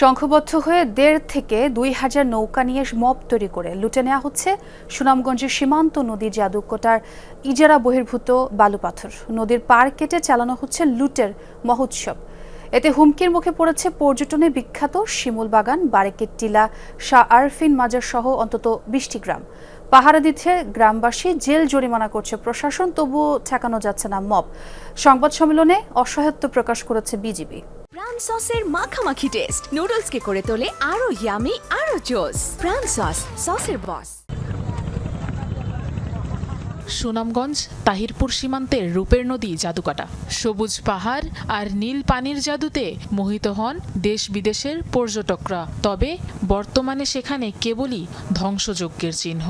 সংঘবদ্ধ হয়ে দেড় থেকে দুই হাজার নৌকা নিয়ে মব তৈরি করে লুটে নেওয়া হচ্ছে সুনামগঞ্জের সীমান্ত নদী জাদুকোটার ইজারা বহির্ভূত বালুপাথর নদীর পার কেটে চালানো হচ্ছে লুটের মহোৎসব। এতে হুমকির মুখে পড়েছে পর্যটনে বিখ্যাত শিমুল বাগান, বারেকের টিলা, শাহ আরফিন মাজার সহ অন্তত বিশটি গ্রাম। পাহারা দিচ্ছে গ্রামবাসী, জেল জরিমানা করছে প্রশাসন, তবুও ঠেকানো যাচ্ছে না মব। সংবাদ সম্মেলনে অসহায়ত্ব প্রকাশ করেছে বিজিবি। সসের মাখামাখি টেস্ট নুডলসকে করে তোলে আরও ইয়ামি আরও জোস প্রাণ সস সসের বস সুনামগঞ্জ, তাহিরপুর সীমান্তের রূপের নদী, জাদুকাটা। সবুজ পাহাড় আর নীল পানির জাদুতে মোহিত হন দেশ বিদেশের পর্যটকরা। তবে বর্তমানে সেখানে কেবলই ধ্বংসযজ্ঞের চিহ্ন।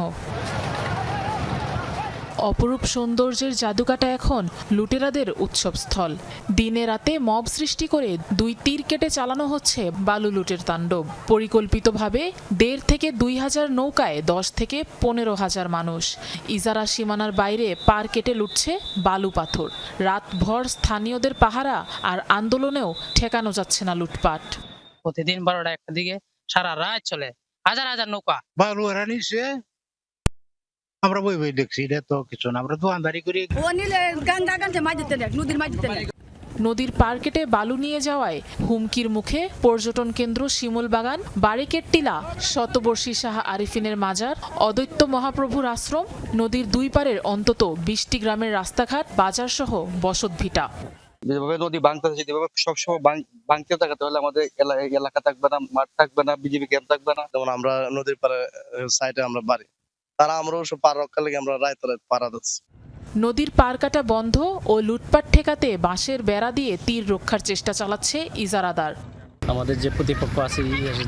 অপরূপ সৌন্দর্যের জাদুকাটা এখন লুটেরাদের উৎসবস্থল। দিনে রাতে মব সৃষ্টি করে দুই তীর কেটে চালানো হচ্ছে বালু লুটের তাণ্ডব। পরিকল্পিতভাবে দেড় থেকে দুই হাজার নৌকায় দশ থেকে পনেরো হাজার মানুষ। ইজারা সীমানার বাইরে পার কেটে লুটছে বালু পাথর। রাতভর স্থানীয়দের পাহারা আর আন্দোলনেও ঠেকানো যাচ্ছে না লুটপাট। প্রতিদিন বারোটা একটা দিকে সারা রাত চলে। হাজার হাজার নৌকা। বালু হারা নিচ্ছে। আমরা বই বই দেখছি এটা তো কিছু না। আমরা দোকানদারি করি ও নিলে গঙ্গা গঞ্জে মাছ দিতে নেই নদীর মাছ দিতে নদীর পার কেটে বালু নিয়ে যাওয়ায় হুমকির মুখে পর্যটন কেন্দ্র শিমুল বাগান বারিকের টিলা শতবর্ষী শাহ আরিফিনের মাজার অদ্বৈত মহাপ্রভুর আশ্রম নদীর দুই পারের অন্তত বিশটি গ্রামের রাস্তাঘাট বাজার সহ বসত ভিটা। যেভাবে নদী ভাঙতেছে যেভাবে সবসময় ভাঙ- ভাঙতে থাকে তাহলে আমাদের এলা- এলাকা থাকবে না মাঠ থাকবে না বিজেপি ক্যাম্প থাকবে না। যেমন আমরা নদীর পাড়ে সাইডে আমরা বাড়ি। তারা আমরাও সব পার রক্ষা লেগে আমরা রায় তলায় পাড়া দিচ্ছি নদীর পার কাটা বন্ধ ও লুটপাট ঠেকাতে বাঁশের বেড়া দিয়ে তীর রক্ষার চেষ্টা চালাচ্ছে ইজারাদার আমাদের যে প্রতিপক্ষ আছে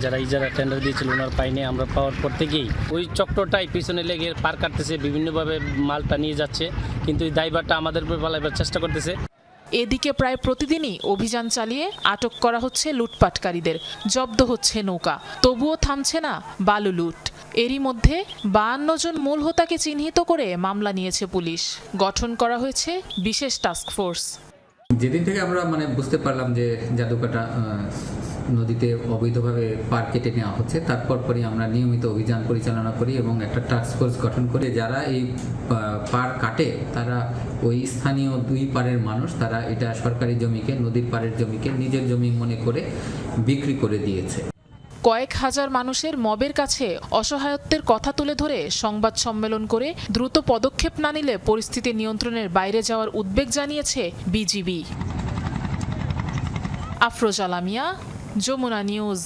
যারা ইজারা টেন্ডার দিয়েছিল ওনার পাইনি আমরা পাওয়ার পর থেকেই ওই চক্রটাই পিছনে লেগে পার কাটতেছে বিভিন্নভাবে মালটা নিয়ে যাচ্ছে কিন্তু এই দায়ভারটা আমাদের উপর পালাইবার চেষ্টা করতেছে। এদিকে প্রায় প্রতিদিনই অভিযান চালিয়ে আটক করা হচ্ছে লুটপাটকারীদের। জব্দ হচ্ছে নৌকা। তবুও থামছে না বালু লুট। এরই মধ্যে বাহান্ন জন মূল হোতাকে চিহ্নিত করে মামলা নিয়েছে পুলিশ। গঠন করা হয়েছে বিশেষ টাস্ক ফোর্স যেদিন থেকে আমরা মানে বুঝতে পারলাম যে জাদুকাটা নদীতে অবৈধভাবে পার কেটে নেওয়া হচ্ছে। তারপর পরই আমরা নিয়মিত অভিযান পরিচালনা করি এবং একটা টাস্ক ফোর্স গঠন করে যারা এই পার কাটে, তারা ওই স্থানীয় দুই পারের মানুষ, তারা এটা সরকারি জমিকে, নদীর পাড়ের জমিকে নিজের জমি মনে করে বিক্রি করে দিয়েছে। কয়েক হাজার মানুষের মবের কাছে অসহায়ত্বের কথা তুলে ধরে সংবাদ সম্মেলন করে দ্রুত পদক্ষেপ না নিলে পরিস্থিতি নিয়ন্ত্রণের বাইরে যাওয়ার উদ্বেগ জানিয়েছে বিজিবি। আফরোজ আলামিয়া যমুনা নিউজ